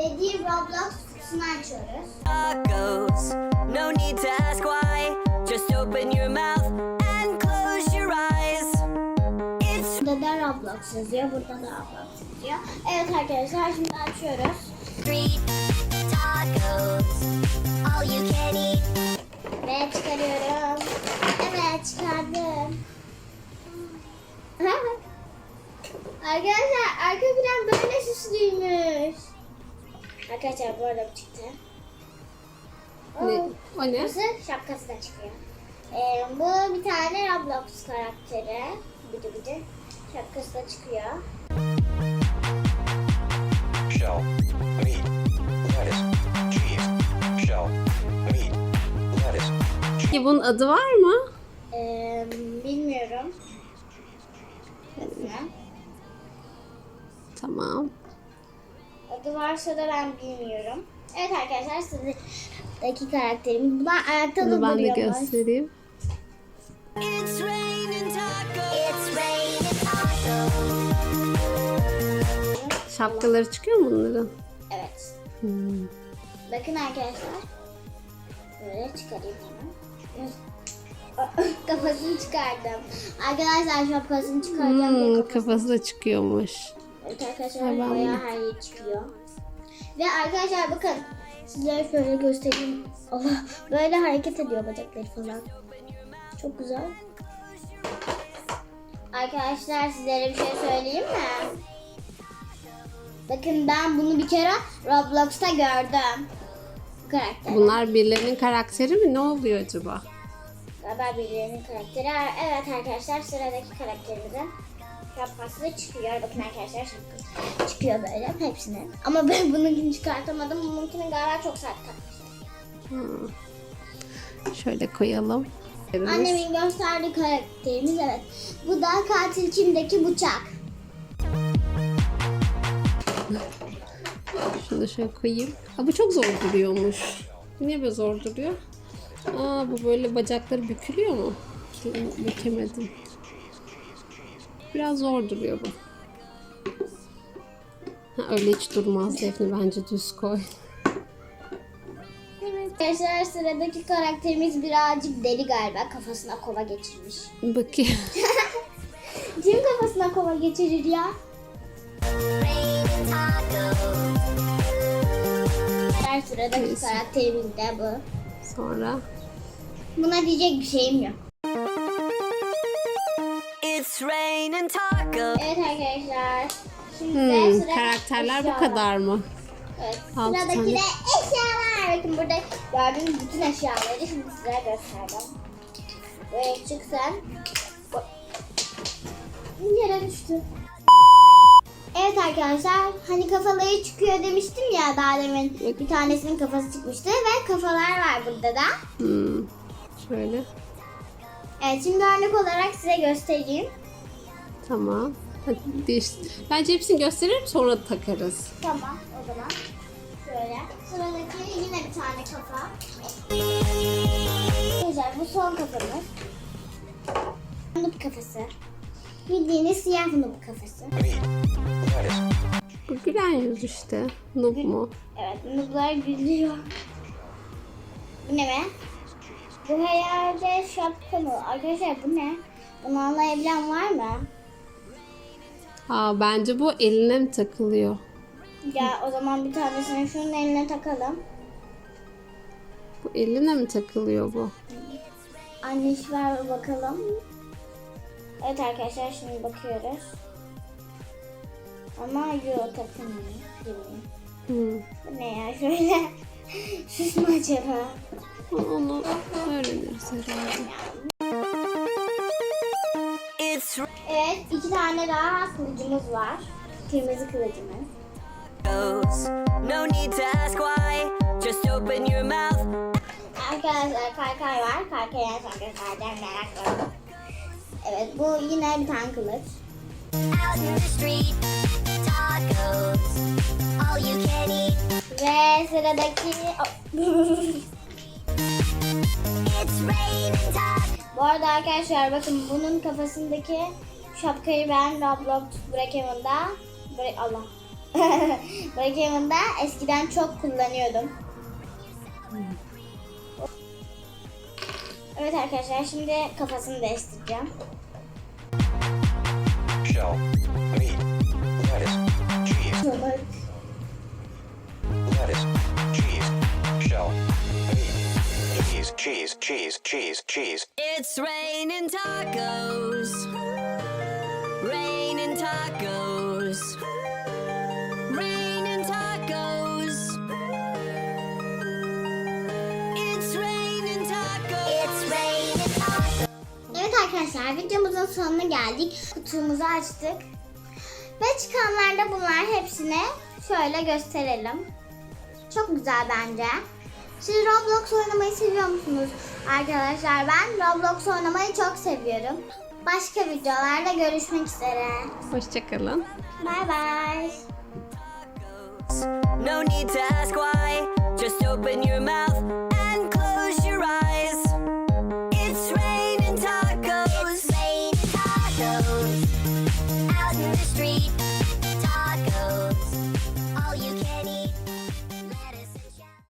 kutusunu açıyoruz. tacos. No need to ask why. Just open your mouth and close your eyes. It's Burada da Roblox yazıyor. Burada da Roblox yazıyor. Evet arkadaşlar şimdi açıyoruz. street tacos. All you can eat. Ve çıkarıyorum. Evet çıkardım. Arkadaşlar arka plan böyle süslüymüş. Arkadaşlar bu arada bu çıktı. Ne? O ne? Burası şapkası da çıkıyor. Ee, bu bir tane Roblox karakteri. Bıdı bıdı. Şapkası da çıkıyor. shell, meat, lettuce, cheese, shell, meat, lettuce, Peki bunun adı var mı? Ee, bilmiyorum. Tamam. Adı varsa da ben bilmiyorum. Evet arkadaşlar sıradaki karakterimiz. Bunlar ayakta Bunu da ben de göstereyim. It's raining tacos. It's raining tacos. Şapkaları çıkıyor mu bunların? Evet. Hmm. Bakın arkadaşlar. Böyle çıkarayım hemen. Kafasını çıkardım. Arkadaşlar şapkasını çıkaracağım. Hmm, kafası da çıkıyormuş. Evet arkadaşlar Ha, ben bayağı her çıkıyor. Ve arkadaşlar bakın size şöyle göstereyim. Allah böyle hareket ediyor bacakları falan. Çok güzel. Arkadaşlar sizlere bir şey söyleyeyim mi? Bakın ben bunu bir kere Roblox'ta gördüm. Bu karakter. Bunlar birilerinin karakteri mi? Ne oluyor acaba? Galiba birilerinin karakteri. Evet arkadaşlar sıradaki karakterimizin şapkası da çıkıyor. Bakın arkadaşlar şapkası çıkıyor böyle hepsinin. Ama ben bununkini çıkartamadım. Bununkini galiba çok sert takmışlar. Şöyle koyalım. Annemin gösterdiği karakterimiz evet. Bu da katil kimdeki bıçak. Şunu şöyle koyayım. Ha, bu çok zor duruyormuş. Niye böyle zor duruyor? Aa bu böyle bacakları bükülüyor mu? Bükemedim. Biraz zor duruyor bu. Ha, öyle hiç durmaz Defne bence düz koy. Evet. Arkadaşlar sıradaki karakterimiz birazcık deli galiba. Kafasına kova geçirmiş. Bakayım. Kim kafasına kova geçirir ya? Diğer sıradaki Neyse. karakterimiz de bu. Sonra Buna diyecek bir şeyim yok. It's raining tacos. Evet arkadaşlar. Şimdi de hmm, sıra karakterler bu eşyalar. kadar mı? Evet. Altı Sıradaki tane. de eşyalar. Bakın burada gördüğünüz bütün eşyaları şimdi size göstereceğim. Böyle çık sen. Yere düştü. Evet arkadaşlar hani kafaları çıkıyor demiştim ya daha demin bir tanesinin kafası çıkmıştı ve kafalar var burada da. Hmm. Şöyle. Evet şimdi örnek olarak size göstereyim. Tamam. Hadi değiş- Bence hepsini gösterelim sonra takarız. Tamam o zaman. Şöyle. Sıradaki yine bir tane kafa. Güzel bu son kafamız. Noob kafası. Bildiğiniz siyah noob kafası. Bu gülen yüz işte. Noob mu? Evet nooblar gülüyor. Bu ne be? Bu herhalde şapka mı? Arkadaşlar bu ne? Bunu anlayabilen var mı? Aa bence bu eline mi takılıyor? Ya o zaman bir tanesini şunun eline takalım. Bu eline mi takılıyor bu? Anne iş ver bakalım. Evet arkadaşlar şimdi bakıyoruz. Ama yok takılmıyor. Bilmiyorum. Hmm. Bu ne ya şöyle? Süs mü acaba? Onu öğreniriz herhalde. Evet iki tane daha kılıcımız var. Kırmızı kılıcımız. No need to ask why. Just open your mouth Arkadaşlar kaykay var. Kaykay göstereceğim merakla. Evet bu yine bir tane kılıç. out in the street. Tacos. All you can eat. Ve sıradaki... It's raining tacos. Bu arada arkadaşlar bakın bunun kafasındaki şapkayı ben Roblox Breakeven'da Bre Allah Bakayım da eskiden çok kullanıyordum. Evet arkadaşlar şimdi kafasını değiştireceğim. shell, meat, lettuce, cheese, Balık. lettuce, cheese, shell, meat, cheese, cheese, cheese, cheese, cheese. It's raining tacos. Arkadaşlar videomuzun sonuna geldik. Kutumuzu açtık. Ve çıkanlarda bunlar hepsini şöyle gösterelim. Çok güzel bence. Siz Roblox oynamayı seviyor musunuz? Arkadaşlar ben Roblox oynamayı çok seviyorum. Başka videolarda görüşmek üzere. Hoşçakalın. Bye bye. No need to ask why. Just open your mouth